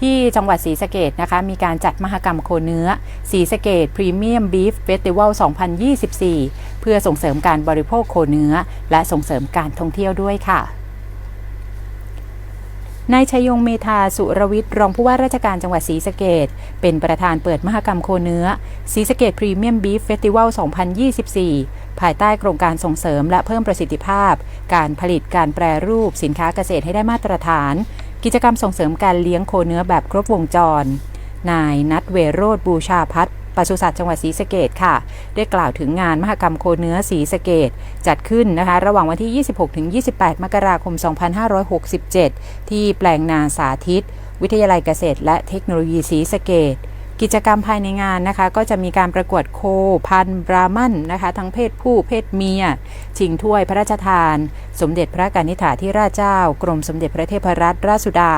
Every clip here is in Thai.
ที่จังหวัดศรีสะเกดนะคะ มีการจัดมหกรรมโคเนื้อศรีสะเกดพรีเมียมบีฟเฟสติวัล 2024 เพื่อส่งเสริมการบริโภคโคเนื้อ และส่งเสริมการท่องเที่ยวด้วยค่ะนายชัยยงเมธาสุรวิทย์รองผู้ว่าราชการจังหวัดศรีสะเกดเป็นประธานเปิดมหกรรมโคเนื้อศรีสะเกดพรีเมียมบีฟเฟสติวัล 2024 ภายใต้โครงการส่งเสริมและเพิ่มประสิทธิภาพ การผลิตการแปรรูปสินค้าเกษตรให้ได้มาตรฐาน กิจกรรมส่งเสริมการเลี้ยงโคเนื้อแบบครบวงจร นายนัทเวโรธบูชาพัฒน์ปศุสัตว์จังหวัดศรีสะเกดค่ะ ได้กล่าวถึงงานมหกรรมโคเนื้อศรีสะเกดจัดขึ้นนะคะ ระหว่างวันที่ 26-28 มกราคม 2567 ที่แปลงนาสาธิต วิทยาลัยเกษตรและเทคโนโลยีศรีสะเกด กิจกรรมภายในงานนะคะ ก็จะมีการประกวดโค พันบรามันนะคะ ทั้งเพศผู้เพศเมีย ชิงถ้วยพระราชทาน สมเด็จพระกนิษฐาธิราชเจ้า กรมสมเด็จพระเทพรัตนราชสุดา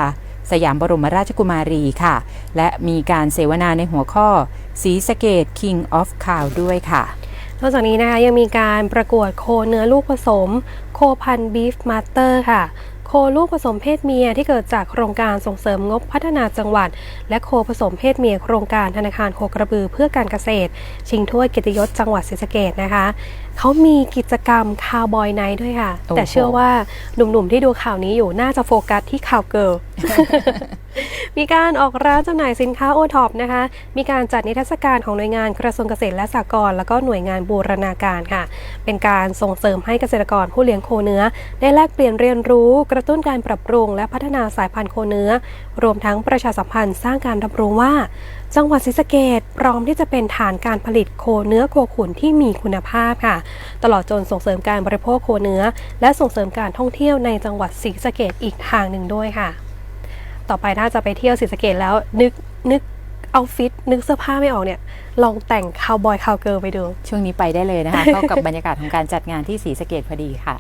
สยามบรมราชกุมารีค่ะ และมีการเสวนาในหัวข้อสีสเกต King of Cow ด้วยค่ะ นอกจากนี้นะคะยังมีการประกวดโคเนื้อลูกผสม โคพันบีฟมาสเตอร์ค่ะ โคลูกผสมเพศเมียที่เกิดจากโครงการส่งเสริมงบพัฒนาจังหวัด และโคผสมเพศเมียโครงการธนาคารโคกระบือเพื่อการเกษตร ชิงถ้วยเกียรติยศจังหวัดศรีสะเกดนะคะเขามีกิจกรรมคาวบอยไนท์ด้วยค่ะโอ้โหแต่เชื่อว่าหนุ่มๆที่ดูข่าวนี้อยู่น่าจะโฟกัสที่ข่าวเกิร์ล มีการออกร้านจำหน่ายสินค้าโอท็อปนะคะ มีการจัดนิทรรศการของหน่วยงานกระทรวงเกษตรและสหกรณ์แล้วก็หน่วยงานบูรณาการค่ะ เป็นการส่งเสริมให้เกษตรกรผู้เลี้ยงโคเนื้อ ได้แลกเปลี่ยนเรียนรู้ กระตุ้นการปรับปรุง และพัฒนาสายพันธุ์โคเนื้อ รวมทั้งประชาสัมพันธ์สร้างการรับรู้ว่า จังหวัดศรีสะเกดพร้อมที่จะเป็นฐานการผลิตโคเนื้อโคขุนที่มีคุณภาพค่ะ ตลอดจนส่งเสริมการบริโภคโคเนื้อ และส่งเสริมการท่องเที่ยวในจังหวัดศรีสะเกดอีกทางหนึ่งด้วยค่ะ ต่อไปถ้าจะไปเที่ยวศรีสะเกดแล้ว นึกนึกเอาฟิตนึกเสื้อผ้าไม่ออกเนี่ย ลองแต่งคาวบอยคาวเกิร์ลไปดู ช่วงนี้ไปได้เลยนะคะ เข้ากับบรรยากาศของการจัดงานที่ศรีสะเกดพอดีค่ะ